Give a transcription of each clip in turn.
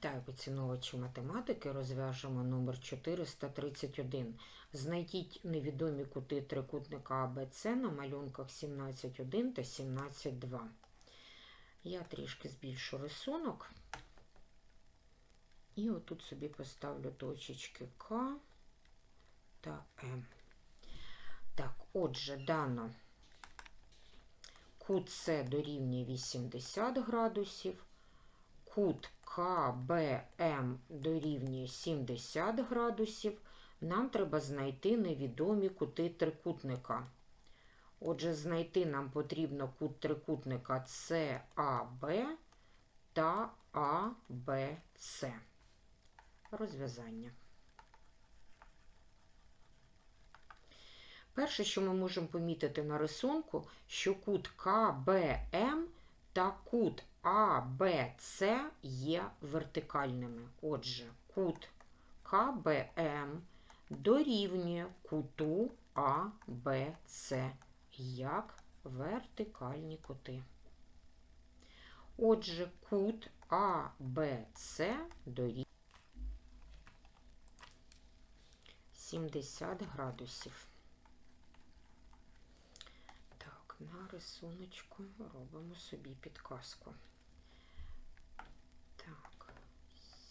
Так, оціновувачі математики розв'яжемо номер 431. Знайдіть невідомі кути трикутника АБЦ на малюнках 17.1 та 17.2. Я трішки збільшу рисунок. І отут собі поставлю точечки К та М. Так, отже, дано кут С дорівнює 80 градусів, кут КБМ дорівнює 70 градусів, нам треба знайти невідомі кути трикутника. Отже, знайти нам потрібно кут трикутника САБ та АБЦ. Розв'язання. Перше, що ми можемо помітити на рисунку, що кут КБМ та кут АБЦ є вертикальними. Отже, кут КБМ дорівнює куту АБЦ як вертикальні кути. Отже, кут АБЦ дорівнює 70 градусів. Так, на рисуночку робимо собі підказку. Так,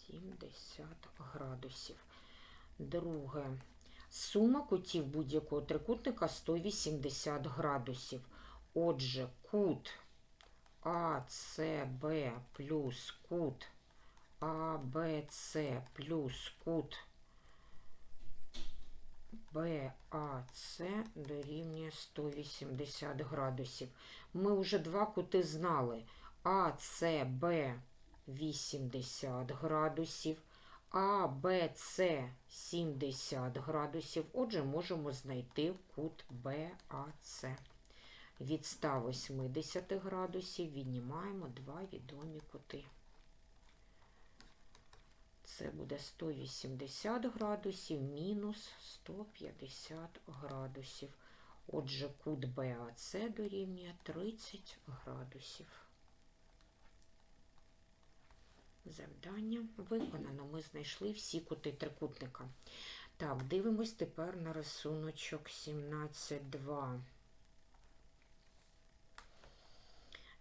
70 градусів. Друге. Сума кутів будь-якого трикутника 180 градусів. Отже, кут АЦБ плюс кут АБЦ плюс кут БАЦ дорівнює 180 градусів. Ми вже два кути знали. АЦБ 80 градусів, АБЦ 70 градусів. Отже, можемо знайти кут БАЦ. Від 180 градусів віднімаємо два відомі кути. Це буде 180 градусів мінус 150 градусів. Отже, кут БАЦ дорівнює 30 градусів. Завдання виконано. Ми знайшли всі кути трикутника. Так, дивимось тепер на рисуночок 17.2.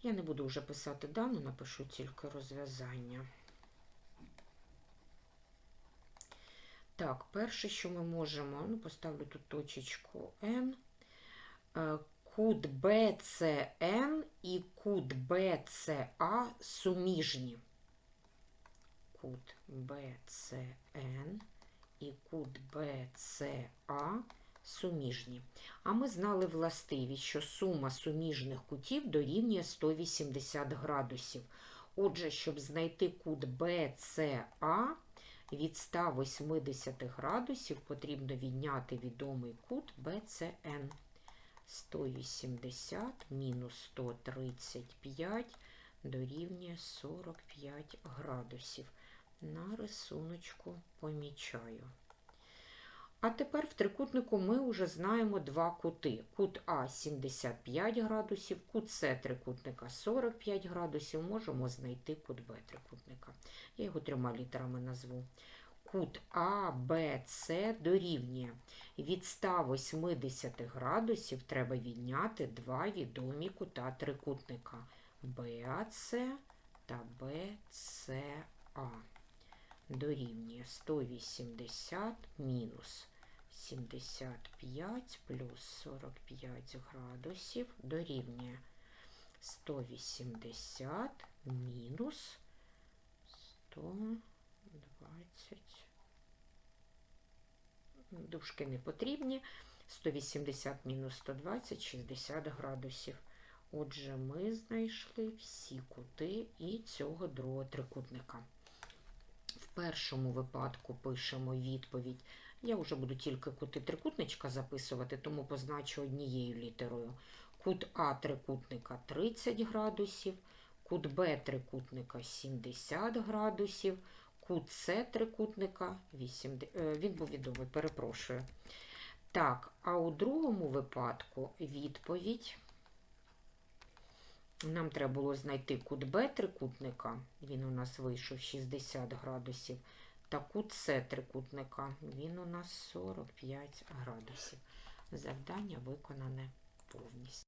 Я не буду вже писати дану, напишу тільки розв'язання. Так, перше, що ми можемо, ну, поставлю тут точечку N. Е, Кут BCN і кут BCA суміжні. Кут BCN і кут BCA суміжні. А ми знали властивість, що сума суміжних кутів дорівнює 180 градусів. Отже, щоб знайти кут BCA, від 180 градусів потрібно відняти відомий кут BCN. 180 мінус 135 дорівнює 45 градусів. На рисуночку помічаю. А тепер в трикутнику ми вже знаємо два кути. Кут А 75 градусів, кут С трикутника 45 градусів. Можемо знайти кут Б трикутника. Я його трьома літерами назву. Кут А, Б, С дорівнює. Від 180 градусів треба відняти два відомі кута трикутника БАЦ та БЦА дорівнює 180 мінус 75 плюс 45 градусів дорівнює 180 мінус 120. Дужки не потрібні. 180 мінус 120 60 градусів. Отже, ми знайшли всі кути і цього другого трикутника. Першому випадку пишемо відповідь. Я вже буду тільки кути трикутничка записувати, тому позначу однією літерою. Кут А трикутника 30 градусів, кут Б трикутника 70 градусів, кут С трикутника 80, він був відомий, перепрошую. Так, а у другому випадку відповідь Нам треба було знайти кут Б трикутника, він у нас вийшов 60 градусів, та кут С трикутника, він у нас 45 градусів. Завдання виконане повністю.